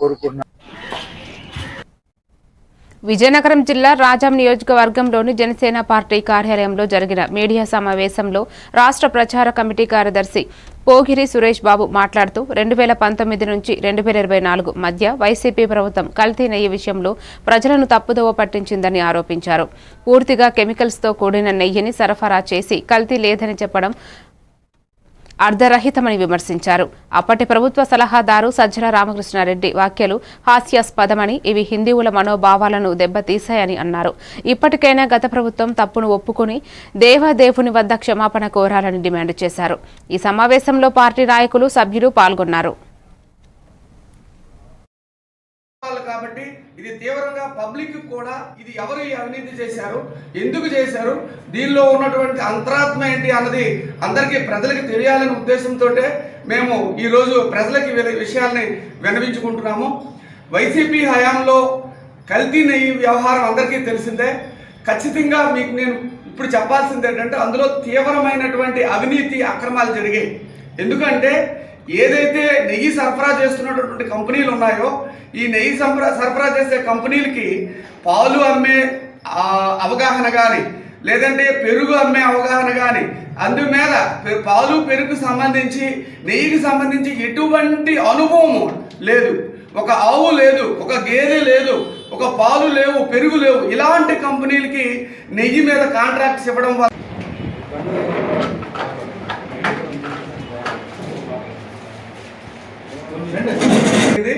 కోరుకున్నా. విజయనగరం జిల్లా రాజాం నియోజకవర్గంలోని జనసేన పార్టీ కార్యాలయంలో జరిగిన మీడియా సమావేశంలో రాష్ట్ర ప్రచార కమిటీ కార్యదర్శి పోగిరి సురేష్ బాబు మాట్లాడుతూ రెండు వేల పంతొమ్మిది నుంచి రెండు వేల ఇరవై నాలుగు మధ్య వైసీపీ ప్రభుత్వం కల్తీ నెయ్యి విషయంలో ప్రజలను తప్పుదోవ పట్టించిందని ఆరోపించారు. పూర్తిగా కెమికల్స్తో కూడిన నెయ్యిని సరఫరా చేసి కల్తీ లేదని చెప్పడం అర్ధరహితమని విమర్శించారు. అప్పటి ప్రభుత్వ సలహాదారు సజ్జల రామకృష్ణారెడ్డి వ్యాఖ్యలు హాస్యాస్పదమని ఇవి హిందువుల మనోభావాలను దెబ్బతీశాయని అన్నారు. ఇప్పటికైనా గత ప్రభుత్వం తప్పును ఒప్పుకుని దేవదేవుని వద్ద క్షమాపణ కోరాలని డిమాండ్ చేశారు. ఈ సమావేశంలో పార్టీ నాయకులు సభ్యులు పాల్గొన్నారు. కాబట్టి ఇది తీవ్రంగా పబ్లిక్ కూడా ఇది ఎవరు ఈ అవినీతి చేశారు? ఎందుకు చేశారు? దీనిలో ఉన్నటువంటి అంతరాత్మ ఏంటి అన్నది అందరికీ ప్రజలకు తెలియాలనే ఉద్దేశంతో మేము ఈరోజు ప్రజలకి విషయాల్ని వినవించుకుంటున్నాము వైసీపీ హయాంలో కల్తీ నెయ్యి వ్యవహారం అందరికీ తెలిసిందే. ఖచ్చితంగా మీకు నేను ఇప్పుడు చెప్పాల్సింది ఏంటంటే అందులో తీవ్రమైనటువంటి అవినీతి అక్రమాలు జరిగాయి. ఎందుకంటే ఏదైతే నెయ్యి సరఫరా చేస్తున్నటువంటి కంపెనీలు ఉన్నాయో ఈ నెయ్యి సరఫరా సరఫరా చేసే కంపెనీలకి పాలు అమ్మే అవగాహన కానీ లేదంటే పెరుగు అమ్మే అవగాహన కానీ అందు మీద పె- పాలు పెరుగు సంబంధించి నెయ్యికి సంబంధించి ఎటువంటి అనుభవం లేదు. ఒక ఆవు లేదు ఒక గేదె లేదు ఒక పాలు లేవు పెరుగు లేవు ఇలాంటి కంపెనీలకి నెయ్యి మీద కాంట్రాక్ట్స్ ఇవ్వడం వల్ల ఇది